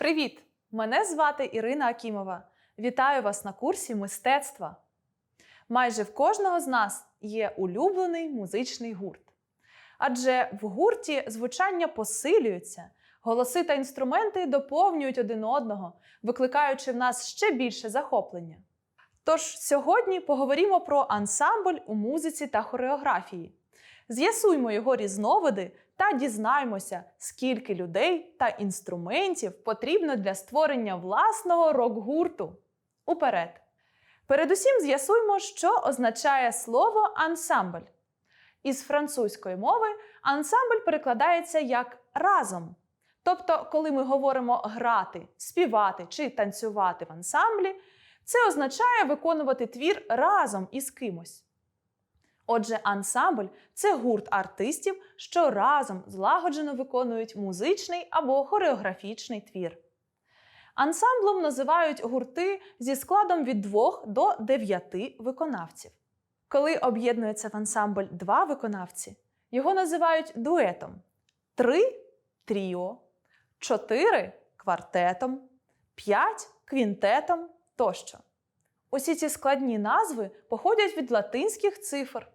Привіт! Мене звати Ірина Акімова. Вітаю вас на курсі мистецтва. Майже в кожного з нас є улюблений музичний гурт. Адже в гурті звучання посилюються, голоси та інструменти доповнюють один одного, викликаючи в нас ще більше захоплення. Тож сьогодні поговоримо про ансамбль у музиці та хореографії. З'ясуймо його різновиди та дізнаємося, скільки людей та інструментів потрібно для створення власного рок-гурту. Уперед! Передусім з'ясуймо, що означає слово ансамбль. Із французької мови ансамбль перекладається як разом. Тобто, коли ми говоримо грати, співати чи танцювати в ансамблі, це означає виконувати твір разом із кимось. Отже, ансамбль це гурт артистів, що разом злагоджено виконують музичний або хореографічний твір. Ансамблем називають гурти зі складом від 2 до 9 виконавців. Коли об'єднується в ансамбль два виконавці, його називають дуетом, 3 тріо, 4 квартетом, 5 квінтетом тощо. Усі ці складні назви походять від латинських цифр.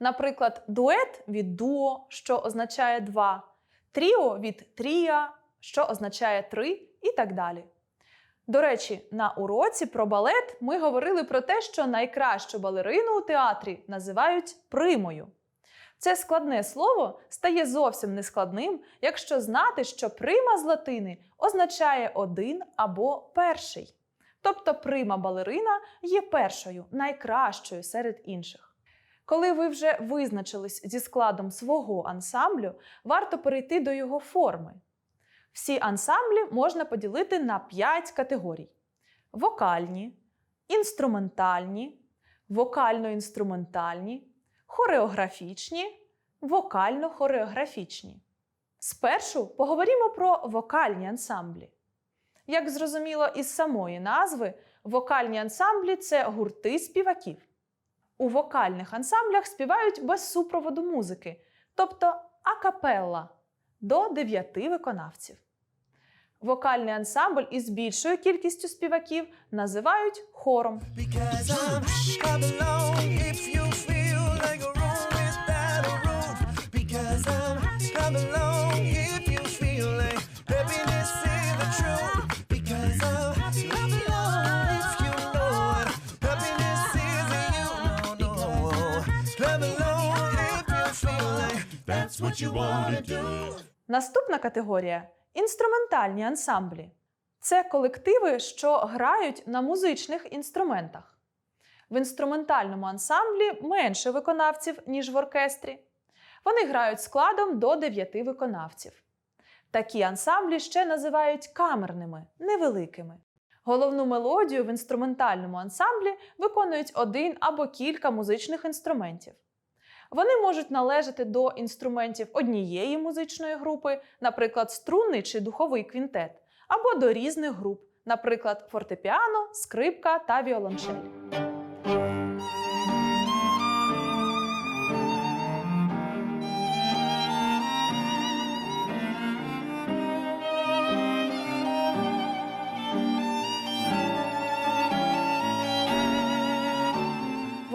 Наприклад, дует від дуо, що означає два, тріо від трія, що означає три, і так далі. До речі, на уроці про балет ми говорили про те, що найкращу балерину у театрі називають примою. Це складне слово стає зовсім нескладним, якщо знати, що прима з латини означає один або перший. Тобто прима балерина є першою, найкращою серед інших. Коли ви вже визначились зі складом свого ансамблю, варто перейти до його форми. Всі ансамблі можна поділити на 5 категорій: вокальні, інструментальні, вокально-інструментальні, хореографічні, вокально-хореографічні. Спершу поговоримо про вокальні ансамблі. Як зрозуміло із самої назви, вокальні ансамблі це гурти співаків. У вокальних ансамблях співають без супроводу музики, тобто акапелла до 9 виконавців. Вокальний ансамбль із більшою кількістю співаків називають хором. That's what you wanna do. Наступна категорія інструментальні ансамблі. Це колективи, що грають на музичних інструментах. В інструментальному ансамблі менше виконавців, ніж в оркестрі. Вони грають складом до 9 виконавців. Такі ансамблі ще називають камерними, невеликими. Головну мелодію в інструментальному ансамблі виконують один або кілька музичних інструментів. Вони можуть належати до інструментів однієї музичної групи, наприклад, струнний чи духовий квінтет, або до різних груп, наприклад, фортепіано, скрипка та віолончель.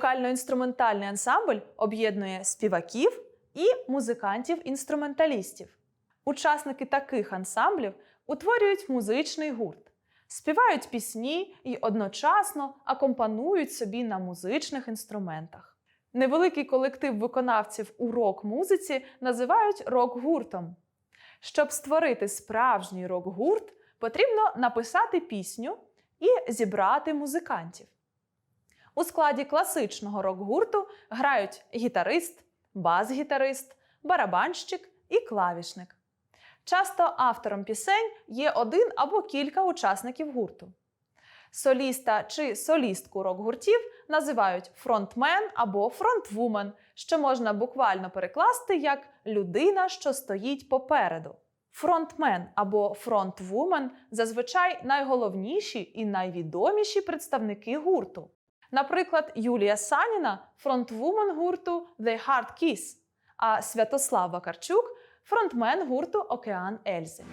Вокально-інструментальний ансамбль об'єднує співаків і музикантів-інструменталістів. Учасники таких ансамблів утворюють музичний гурт, співають пісні і одночасно акомпанують собі на музичних інструментах. Невеликий колектив виконавців у рок-музиці називають рок-гуртом. Щоб створити справжній рок-гурт, потрібно написати пісню і зібрати музикантів. У складі класичного рок-гурту грають гітарист, бас-гітарист, барабанщик і клавішник. Часто автором пісень є один або кілька учасників гурту. Соліста чи солістку рок-гуртів називають фронтмен або фронтвумен, що можна буквально перекласти як людина, що стоїть попереду. Фронтмен або фронтвумен зазвичай найголовніші і найвідоміші представники гурту. Наприклад, Юлія Саніна фронтвумен гурту The Hard Kiss, а Святослав Вакарчук фронтмен гурту Океан Ельзи.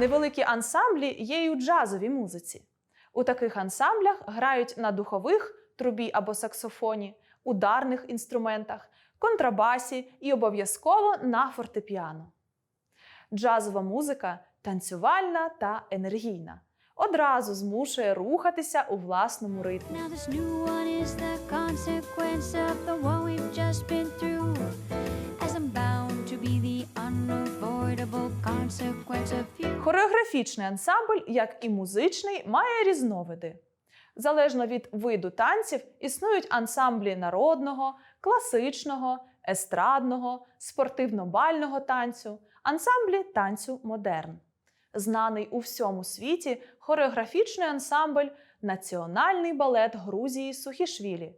Невеликі ансамблі є й у джазовій музиці. У таких ансамблях грають на духових трубі або саксофоні, ударних інструментах, контрабасі і обов'язково на фортепіано. Джазова музика танцювальна та енергійна. Одразу змушує рухатися у власному ритмі. Хореографічний ансамбль, як і музичний, має різновиди. Залежно від виду танців, існують ансамблі народного, класичного, естрадного, спортивно-бального танцю, ансамблі танцю модерн. Знаний у всьому світі хореографічний ансамбль Національний балет Грузії Сухішвілі.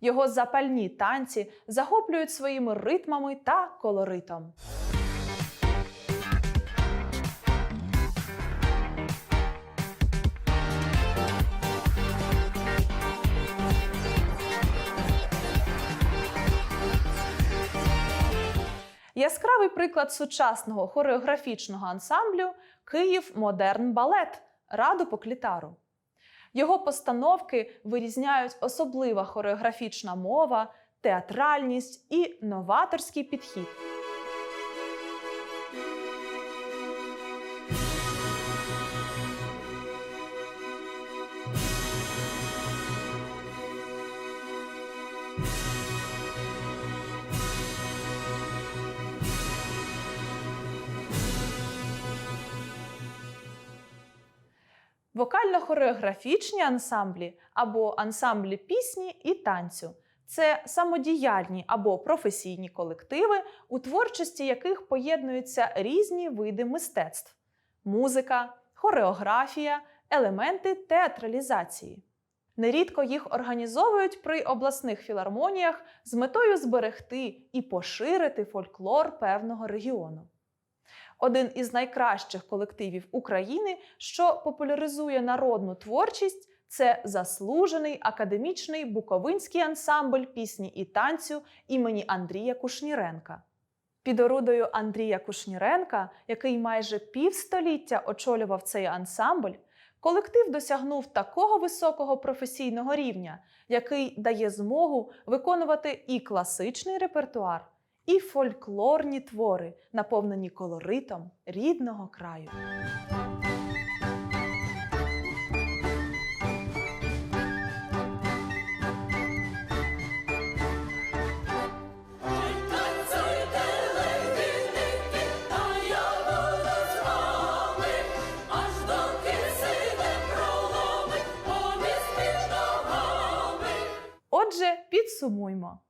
Його запальні танці захоплюють своїми ритмами та колоритом. Яскравий приклад сучасного хореографічного ансамблю Київ Модерн Балет Раду по клітару. Його постановки вирізняють особлива хореографічна мова, театральність і новаторський підхід. Вокально-хореографічні ансамблі або ансамблі пісні і танцю це самодіяльні або професійні колективи, у творчості яких поєднуються різні види мистецтв: музика, хореографія, елементи театралізації. Нерідко їх організовують при обласних філармоніях з метою зберегти і поширити фольклор певного регіону. Один із найкращих колективів України, що популяризує народну творчість, це заслужений академічний буковинський ансамбль пісні і танцю імені Андрія Кушніренка. Під орудою Андрія Кушніренка, який майже півстоліття очолював цей ансамбль, колектив досягнув такого високого професійного рівня, який дає змогу виконувати і класичний репертуар, і фольклорні твори, наповнені колоритом рідного краю. Отже, підсумуймо.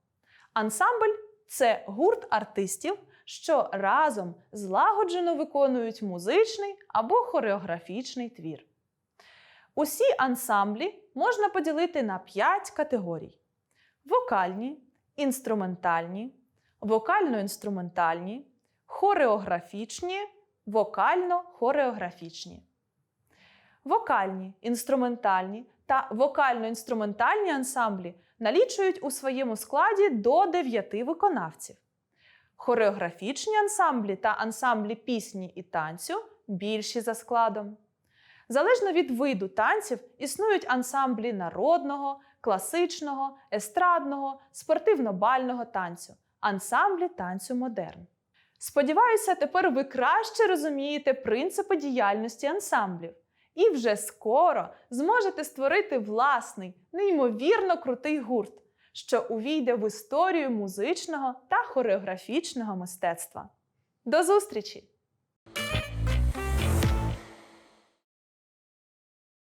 Ансамбль це гурт артистів, що разом злагоджено виконують музичний або хореографічний твір. Усі ансамблі можна поділити на 5 категорій: вокальні, інструментальні, вокально-інструментальні, хореографічні, вокально-хореографічні. Вокальні, інструментальні та вокально-інструментальні ансамблі налічують у своєму складі до 9 виконавців. Хореографічні ансамблі та ансамблі пісні і танцю більші за складом. Залежно від виду танців існують ансамблі народного, класичного, естрадного, спортивно-бального танцю, ансамблі танцю модерн. Сподіваюся, тепер ви краще розумієте принципи діяльності ансамблів і вже скоро зможете створити власний, неймовірно крутий гурт, що увійде в історію музичного та хореографічного мистецтва. До зустрічі!